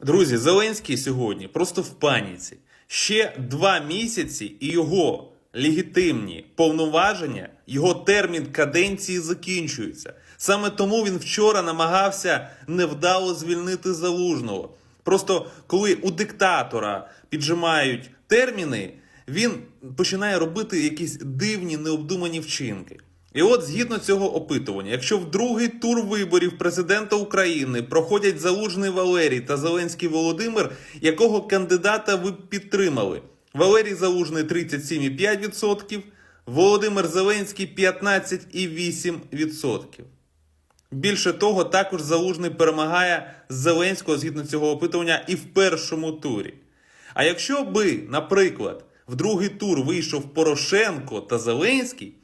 Друзі, Зеленський сьогодні просто в паніці. Ще два місяці і його легітимні повноваження, його термін каденції закінчується. Саме тому він вчора намагався невдало звільнити залужного. Просто коли у диктатора піджимають терміни, він починає робити якісь дивні необдумані вчинки. І от згідно цього опитування, якщо в другий тур виборів президента України проходять Залужний Валерій та Зеленський Володимир, якого кандидата ви б підтримали? Валерій Залужний 37,5%, Володимир Зеленський 15,8%. Більше того, також Залужний перемагає Зеленського згідно цього опитування і в першому турі. А якщо би, наприклад, в другий тур вийшов Порошенко та Зеленський,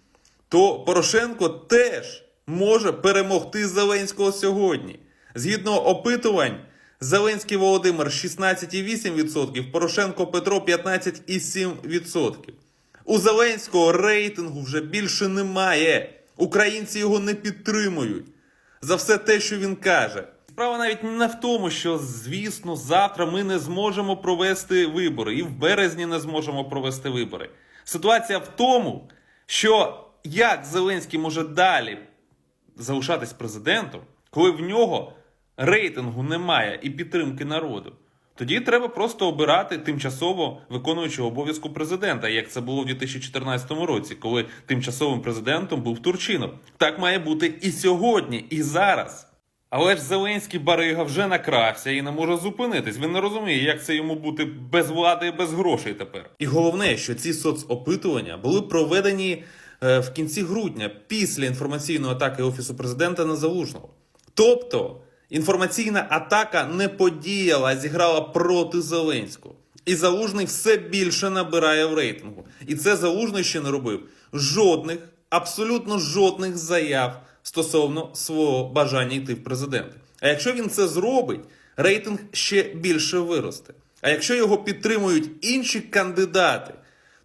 то Порошенко теж може перемогти Зеленського сьогодні. Згідно опитувань, Зеленський Володимир 16,8%, Порошенко Петро 15,7%. У Зеленського рейтингу вже більше немає. Українці його не підтримують за все те, що він каже. Справа навіть не в тому, що звісно, завтра ми не зможемо провести вибори, і в березні не зможемо провести вибори. Ситуація в тому, що як Зеленський може далі залишатись президентом, коли в нього рейтингу немає і підтримки народу. Тоді треба просто обирати тимчасово виконуючого обов'язку президента, як це було в 2014 році, коли тимчасовим президентом був Турчинов. Так має бути і сьогодні, і зараз. Але ж Зеленський Барига вже накрався і не може зупинитись. Він не розуміє, як це йому бути без влади і без грошей тепер. І головне, що ці соцопитування були проведені в кінці грудня після інформаційної атаки офісу президента на залужного. Тобто інформаційна атака не подіяла, а зіграла проти Зеленського. І залужний все більше набирає в рейтингу. І це залужний ще не робив жодних, абсолютно жодних заяв стосовно свого бажання йти в президенти. А якщо він це зробить, рейтинг ще більше виросте. А якщо його підтримують інші кандидати,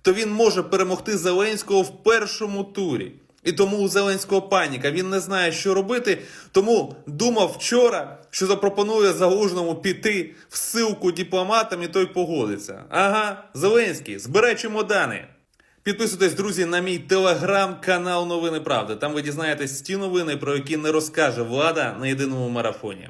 то він може перемогти Зеленського в першому турі. І тому у Зеленського паніка. Він не знає, що робити. Тому думав вчора, що запропонує залужному піти в силку дипломатам, і той погодиться. Ага, Зеленський, збирай чемодани. Підписуйтесь, друзі, на мій телеграм-канал Новини Правди. Там ви дізнаєтесь ті новини, про які не розкаже влада на єдиному марафоні.